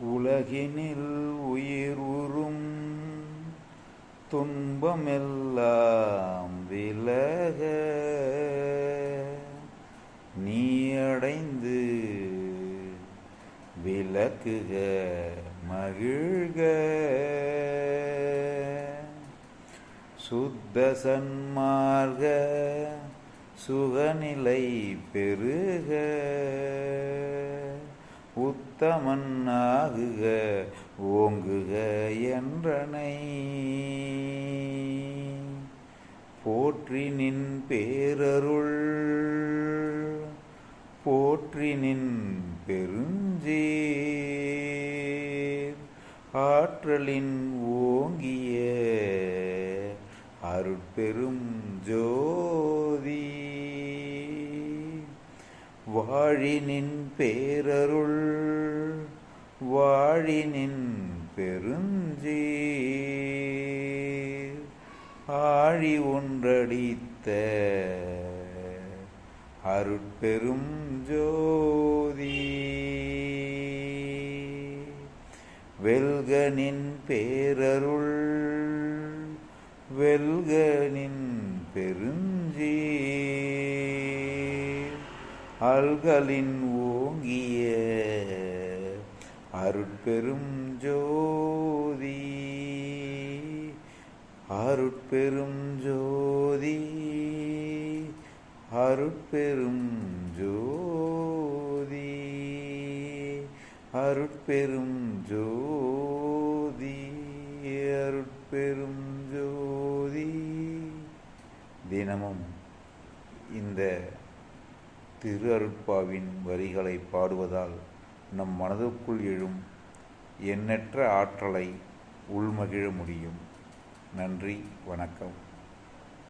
உலகினில் உயிர் உறும் துன்பமெல்லாம் விலக நீ அடைந்து விளக்குக மகிழ்க. சுத்த சன்மார்க சுகநிலை பெருக. தமன்னாகுக ஓங்குக என்றனை. போற்றி நின் பேரருள் போற்றி நின் பெருஞ்சீர். ஆற்றலின் ஓங்கிய அருட்பெரும் ஜோதி. வாழினின் பேரருள் ஆழினின் பெருஞ்சீர். ஆழி ஒன்றடித்த அருட்பெரும் ஜோதி. வெல்கனின் பேரருள் வெல்கனின் பெருஞ்சீர். அல்களின் ஓங்கிய அருட்பெரும் ஜோதி அருட்பெரும் ஜோதி அருட்பெரும் ஜோதி அருட்பெரும் ஜோதி அருட்பெரும் ஜோதி. தினமும் இந்த திரு அருட்பாவின் வரிகளை பாடுவதால் நம் மனதுக்குள் எழும் எண்ணற்ற ஆற்றலை உள்மகிழ முடியும். நன்றி வணக்கம்.